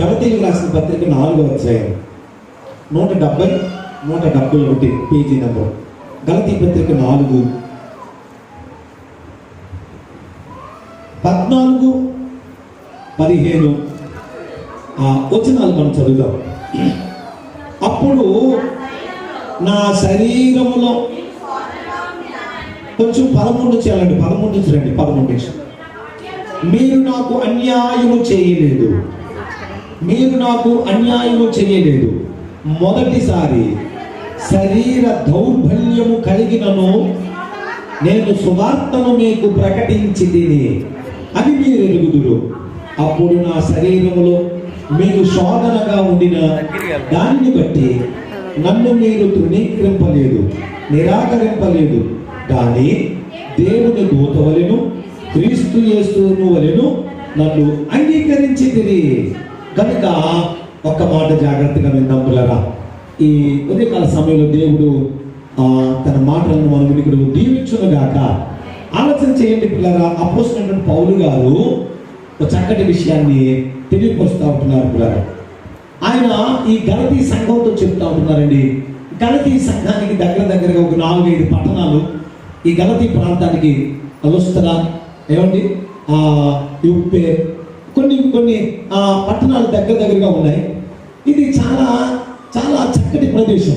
గణతీయులు రాసిన పత్రిక నాలుగో అధ్యాయం. నూట డెబ్బై నూట డెబ్బై ఒకటి పేజీ నెంబర్. గణతీ పత్రిక నాలుగు. పద్నాలుగు పదిహేను. ఆ వచనాలు మనం చదువుదాం. అప్పుడు నా శరీరంలో కొంచెం పదమూడు చేయాలండి పదమూడు చూడండి పదమూడు మీరు నాకు అన్యాయము చేయలేదు. మీరు నాకు అన్యాయము చేయలేదు. మొదటిసారి శరీర దౌర్బల్యము కలిగినను నేను సువార్తను మీకు ప్రకటించి తిని అది మీరు ఎరుగుదురు అప్పుడు నా శరీరములో మీకు శోధనగా ఉండిన దానిని బట్టి నన్ను మీరు తృణీకరింపలేదు నిరాకరింపలేదు. కానీ దేవుని దూతవలెను క్రీస్తు యేసును వలెను నన్ను అంగీకరించి తిరిగి కనుక ఒక్క మాట జాగ్రత్తగా విందాం పిల్లరా. ఈ ఉదయకాల సమయంలో దేవుడు తన మాటలను మనం ఇక్కడ దీవించునుగాక. ఆలోచన చేయండి పిల్లరా. అపోస్తున్నటువంటి పౌలు గారు ఒక చక్కటి విషయాన్ని తెలియపరుస్తూ ఉంటున్నారు పిల్లరా. ఆయన ఈ గలతీ సంఘంతో చెప్తా ఉంటున్నారండి. గలతీ సంఘానికి దగ్గర దగ్గరగా ఒక నాలుగైదు పట్టణాలు ఈ గలతీ ప్రాంతానికి వస్తున్నా ఏమండి? ఆ యుప్పే కొన్ని కొన్ని ఆ పట్టణాలు దగ్గర దగ్గరగా ఉన్నాయి. ఇది చాలా చాలా చక్కటి ప్రదేశం.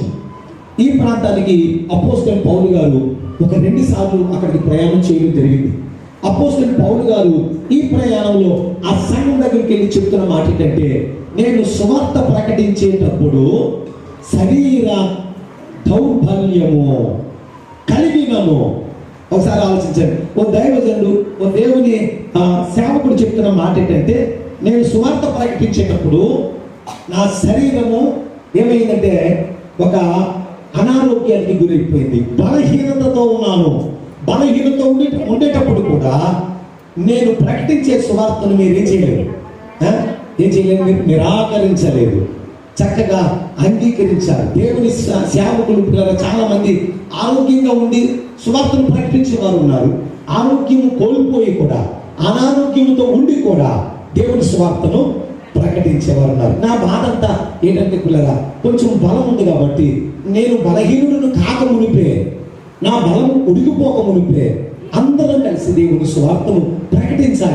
ఈ ప్రాంతానికి అపోస్టల్ పౌలు గారు ఒక రెండు సార్లు అక్కడికి ప్రయాణం చేయడం జరిగింది. అపోస్టల్ పౌలు గారు ఈ ప్రయాణంలో ఆ సంఘం దగ్గరికి వెళ్ళి చెప్తున్న మాట ఏంటంటే నేను సువార్త ప్రకటించేటప్పుడు శరీర దౌర్బల్యము కలిగినను. ఒకసారి ఆలోచించండి. ఓ దైవజనుడు ఓ దేవుని ఆ, చెప్తున్న మాట ఏంటంటే నేను సువార్త ప్రకటించేటప్పుడు నా శరీరము ఏమైందంటే ఒక అనారోగ్యానికి గురైపోయింది. బలహీనతతో ఉన్నాను. బలహీనత ఉండే ఉండేటప్పుడు కూడా నేను ప్రకటించే సువార్తను మీరు ఏం చేయలేదు ఏం చేయలేదు మీరు? నిరాకరించలేదు. చక్కగా అంగీకరించారు. దేవుని సేవకులు చాలా మంది ఆరోగ్యంగా ఉండి సువార్తను ప్రకటించే వారు ఉన్నారు. ఆరోగ్యం కోల్పోయి కూడా అనారోగ్యంతో ఉండి కూడా దేవుని స్వార్థను ప్రకటించేవారు ఉన్నారు నా బాధ అంతా ఏంటంటే పిల్లరా కొంచెం బలం ఉంది కాబట్టి నేను బలహీనుడును కాక మునిపే నా బలం ఉడికిపోక మునిపే అందరం కలిసి దేవుని స్వార్థను ప్రకటించాలి.